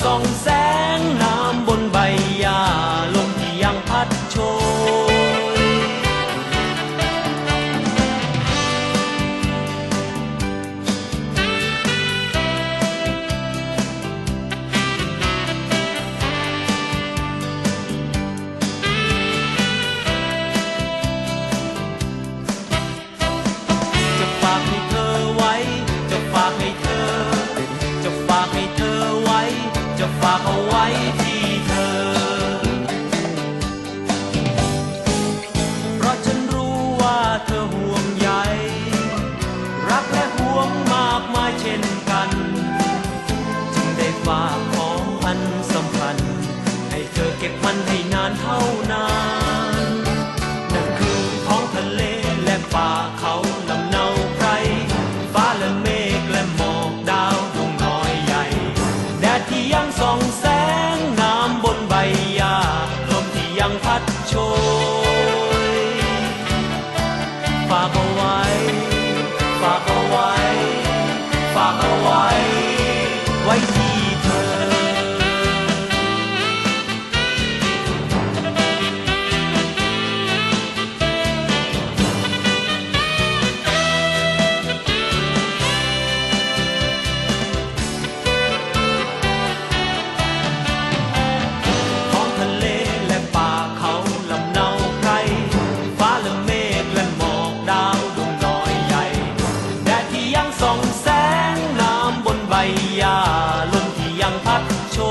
song sad. ก็บมันให้นานเท่านานนั่นคือท้องทะเลและป่าเขาลำเนาไพรฟ้าและเมฆและหมอกดาวดวงน้อยใหญ่ แดดที่ยังส่องแสงงามบนใบหญ้าลมที่ยังพัดโชยฝากเอาไว้ ฝากเอาไว้ ฝากเอาไว้ ไว้ที่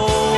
know.